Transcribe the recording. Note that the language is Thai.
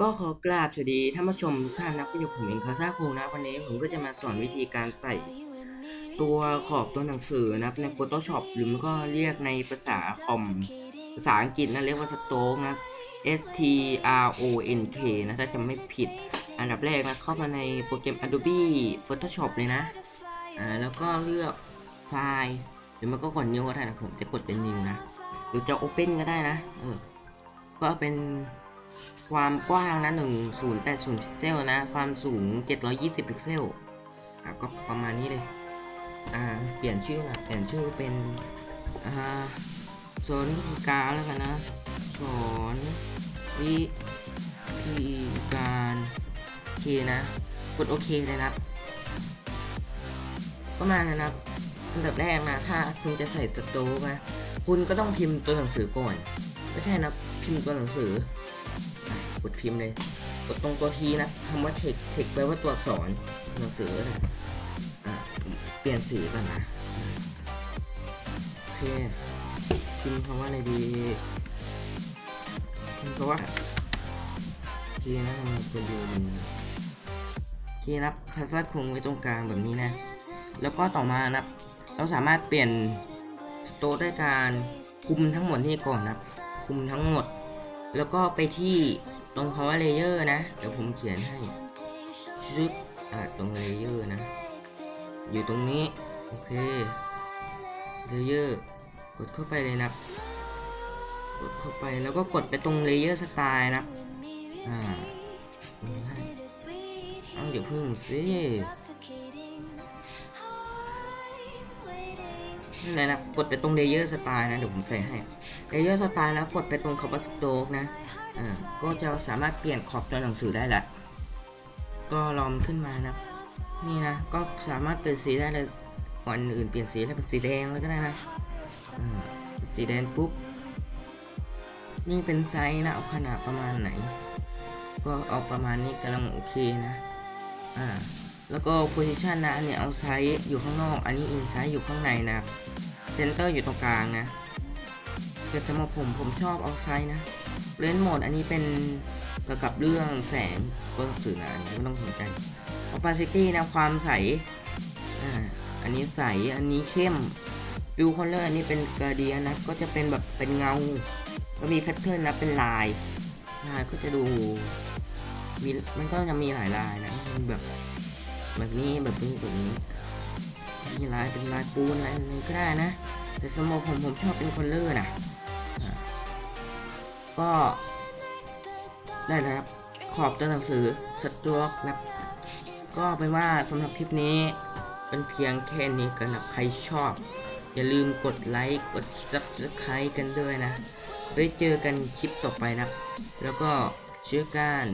ก็ขอกราบสวัสดีท่านผู้ชมทุกท่านนะก็อยู่ผมเองคาซาคูนะวันนี้ผมก็จะมาสอนวิธีการใส่ ตัวขอบตัวหนังสือนับใน Photoshop หรือมันก็เรียกในภาษาคอมภาษาอังกฤษนะเรียกว่าสโตกนะ S T R O N K นะถ้าจะไม่ผิด อันดับแรกนะเข้ามาในโปรแกรม Adobe Photoshop เลยนะอ่าแล้วก็เลือกไฟล์หรือมันก็กดนิ้วก็ได้นะผมจะกดเป็นนิ้วนะ หรือจะ Open ก็ได้นะเออก็เป็น ความกว้างนะ 1080พิกเซลนะ ความสูง 720พิกเซลอะก็ประมาณนี้เลย อ่า เปลี่ยนชื่อนะเปลี่ยนชื่อเป็น อ่าสอนวิธีการแล้วกันนะสอนวิธีการโอเคนะ กดโอเคเลยนะประมาณนั้นนะครับอันดับแรกนะ ถ้าคุณจะใส่สโต๊กนะคุณก็ต้องพิมพ์ตัวหนังสือก่อน ไม่ใช่นะ พิมพ์ตัวหนังสือ ดพิมพ์เลย กดตรงตัวทีนะคำว่าเทคเทคแปลว่าตัวอักษรหนังสือนะอะเปลี่ยนสีก่อนนะโอเคพิมพ์คำว่าอะไรดีพิมพ์คำว่าโอเคนะมันควรอยู่บนโอเคนะคาซ่าคงไว้ตรงกลางแบบนี้นะ แล้วก็ต่อมานะเราสามารถเปลี่ยนโตร์ด้วยการคุมทั้งหมดนี่ก่อนนะคุมทั้งหมด แล้วก็ไปที่ ตรง power layer นะเดี๋ยวผมเขียนให้ชึบอะตรง layer นะ อยู่ตรงนี้ โอเค layer กดเข้าไปเลยนะกดเข้าไปแล้วก็กดไปตรง layer style นะ อ่าเอาเดี๋ยวพึ่งสิ นั่นะนะกดไปตรง layer style นะเดี๋ยวผมใส่ให้ layer style แล้วกดไปตรงคำว่า stroke นะอ่าก็จะสามารถเปลี่ยนขอบตัวหนังสือได้ละก็ลอมขึ้นมานะนี่นะก็สามารถเปลี่ยนสีได้เลยก่อนอื่นเปลี่ยนสีแล้วเป็นสีแดงแล้วก็ได้นะอ่าสีแดงปุ๊บนี่เป็นไซส์นะเอาขนาดประมาณไหน ก็เอาประมาณนี้กำลังโอเคนะอ่า แล้วก็ position นะอันนี้เอาไซส์อยู่ข้างนอก อันนี้อินไซส์อยู่ข้างในนะเซนเตอร์อยู่ตรงกลางนะแต่สำหรับผมผมชอบเอาไซส์นะเลนส์โหมดอันนี้เป็นเกี่ยวกับเรื่องแสงก็สื่อนะอันนี้ไม่ต้องสนใจ opacity นะความใสอ่าอันนี้ใสอันนี้เข้ม view color อันนี้เป็นกราเดียนะก็จะเป็นแบบเป็นเงา ก็มีแพทเทิร์นนะเป็นลายลายก็จะดูมีมันก็จะมีหลายลายนะมันแบบ แบบนี้แบบนี้แบบนี้มีลายเป็นลายปูนลายอะไรก็ได้นะ แต่สำหรับผมผมชอบเป็นคอลเลอร์นะอะก็ได้แล้วครับขอบตัวหนังสือสตรอกนะก็เป็นว่าสำหรับคลิปนี้เป็นเพียงแค่นี้กันนะใครชอบ อย่าลืมกดไลค์กด subscribe กันด้วยนะไว้เจอกันคลิปต่อไปนะ แล้วก็เชื่อกัน